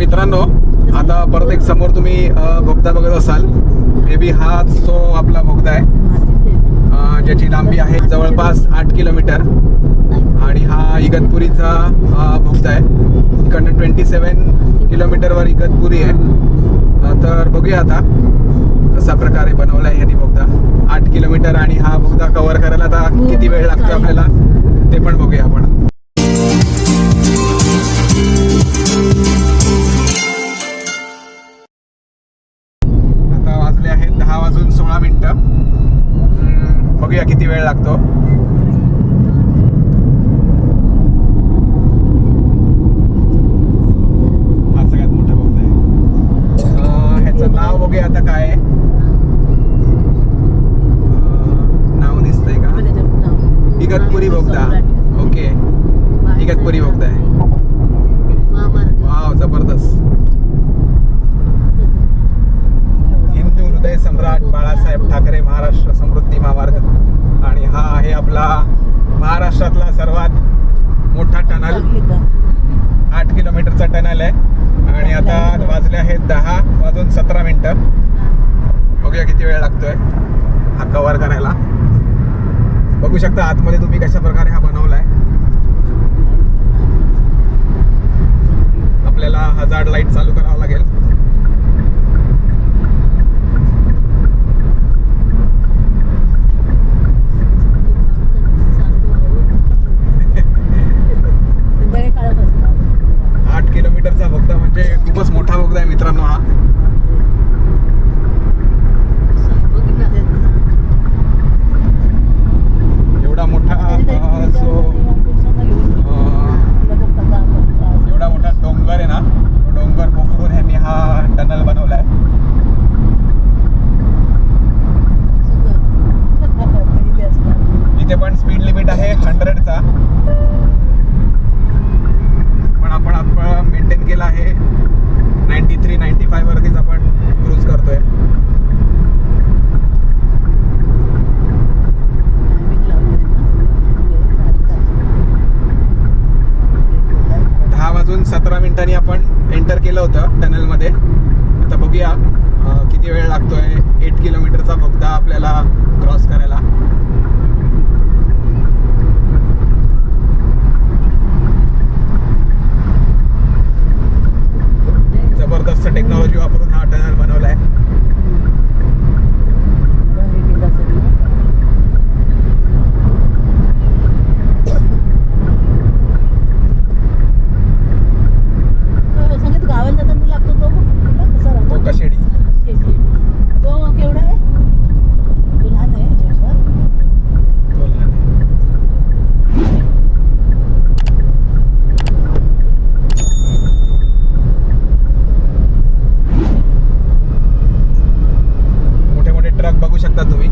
मित्रांनो आता परत एक समोर तुम्ही बोगदा बघत असाल. मे बी हाच तो आपला बोगदा आहे. ज्याची लांबी आहे जवळपास आठ किलोमीटर. आणि हा इगतपुरीचा भोगदा बोगदा आहे. इकडनं ट्वेंटी सेवन किलोमीटरवर इगतपुरी आहे. तर बघूया आता कसा प्रकारे बनवला आहे ह्यांनी बोगदा आठ किलोमीटर आणि हा बोगदा कव्हर करायला आता किती वेळ लागतो आपल्याला ते पण बघूया आपण. वेळ लागतो. ह्याचं नाव बघूया आता काय नाव दिसतंय का? इगतपुरी बोगदा. ओके. इगतपुरी बोगदा आहे. वाव जबरदस्त. हिंदू हृदय सम्राट बाळासाहेब ठाकरे महाराष्ट्र समृद्धी महामार्ग. आणि हा आहे आपला महाराष्ट्रातला सर्वात मोठा टनल. आठ किलोमीटरचा टनल आहे. आणि आता वाजले आहेत दहा वाजून सतरा मिनिटं. बघूया किती वेळ लागतोय हा कव्हर करायला. बघू शकता आतमध्ये तुम्ही कशा प्रकारे हा बनवलाय. आपल्याला हजार्ड लाइट चालू करावा लागेल आठ किलोमीटरचा बोगदा म्हणजे खूपच मोठा बोगदा आहे मित्रांनो हा एवढा मोठा अं, जो अं, एवढा मोठा डोंगर आहे ना तो डोंगर पोखरून ह्यांनी हा टनल बनवलाय इथे पण स्पीड लिमिट आहे हंड्रेडचा पण आपण आपण मेंटेन केला आहे नाईन्टी थ्री नाईन्टी फाय वरतीच आपण क्रूज करतोय दहा वाजून सतरा मिनिटांनी आपण एंटर केलं होतं टनलमध्ये आता बघूया किती वेळ लागतोय? एट किलोमीटरचा बोगदा आपल्याला क्रॉस करायला जबरदस्त टेक्नॉलॉजी वापरून हा टनल बनवलाय गावाला जाताना लागतो तो कुठला? कसा राहतो? तो कशेडी शेती. तो केवढा आहे तो लहान आहे याच्यापेक्षा? तो लहान आहे. मोठे मोठे ट्रक बघू शकता तुम्ही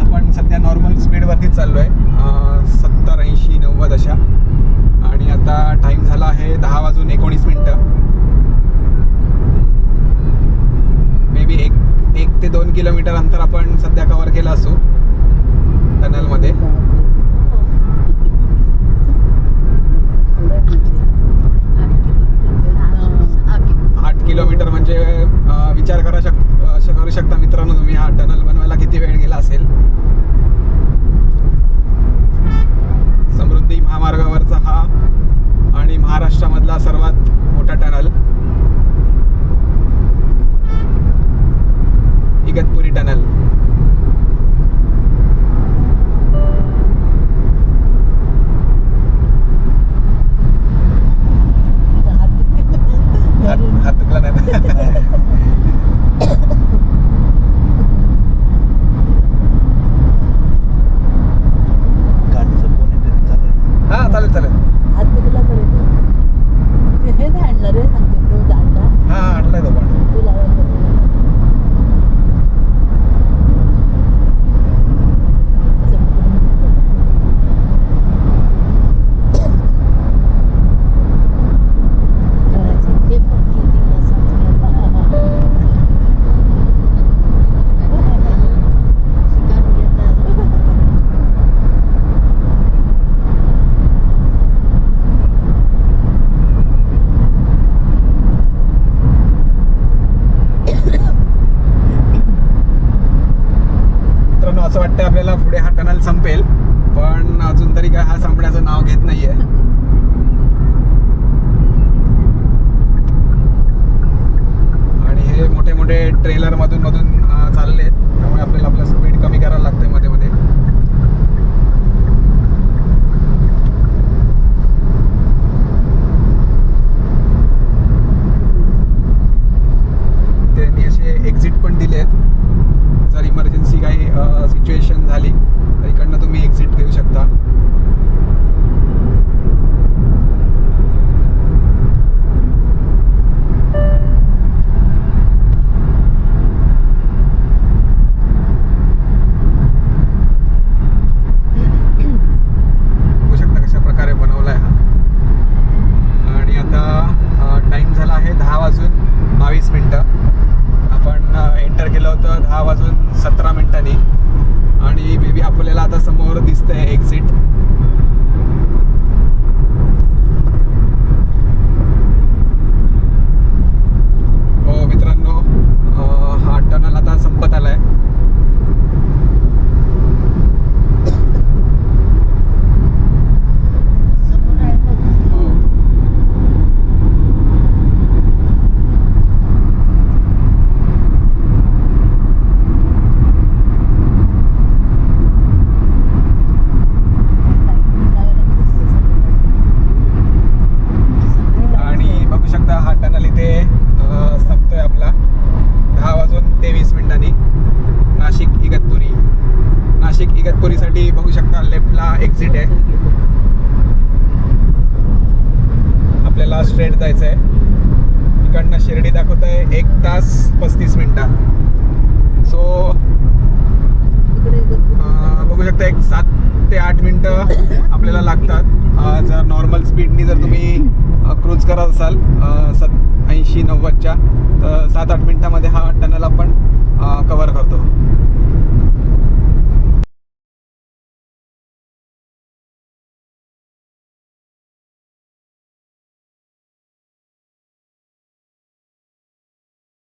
आपण सध्या नॉर्मल स्पीडवरतीच चाललो आहे सत्तर ऐंशी नव्वद अशा आणि आता टाइम झाला आहे दहा वाजून एकोणीस मिनटं मे बी एक एक ते दोन किलोमीटर अंतर आपण सध्या कव्हर केलं असू. टनलमध्ये आठ किलोमीटर म्हणजे अं, विचार करा शक अं, करू शकता मित्रांनो तुम्ही हा टनल बनवायला किती वेळ गेला असेल समृद्धी महामार्गावरचा हा आणि महाराष्ट्रामधला सर्वात मोठा टनल इगतपुरी टनल हात हात तुकला नाही गाडीचं बोनेट चालेल हा चालेल चालेल हात दुखला तरी तो. ते हे नाही आणणार रे सांगते हा संपण्याचं नाव घेत नाहीये? आणि हे मोठे मोठे ट्रेलर मधून मधून चालले त्यामुळे आपल्याला आपलं स्पीड कमी करायला लागते मध्ये मध्ये. त्यांनी असे एक्झिट पण दिले आहेत जर इमर्जन्सी काही सिच्युएशन झाली तर इकडनं तुम्ही एक्झिट घेऊ शकता बघू शकता कशा प्रकारे बनवला आहे हा आणि आता टाईम झाला आहे दहा वाजून बावीस मिनटं आपण एंटर केलं होतं दहा वाजून सतरा मिनिटांनी आणि बेबी आपल्याला आता समोर दिसतंय एक्झिट हो मित्रांनो अं, हा टनल आता संपत आलाय समोर आहे बघ. हो आणि बघू शकता हा टनल इथे अ, संपतोय आपला दहा वाजून तेवीस मिनिटांनी नाशिक इगतपुरी नाशिक इगतपुरीसाठी बघू शकता लेफ्टला एक्झिट आहे. आपल्याला स्ट्रेट जायचं आहे इकडनं शिर्डी दाखवत आहे एक तास पस्तीस मिनिटं. सो बघू शकता एक सात ते आठ मिनटं आपल्याला लागतात. जर नॉर्मल स्पीडनी जर तुम्ही क्रूज करत असाल सत ऐंशी नव्वदच्या तर सात आठ मिनटामध्ये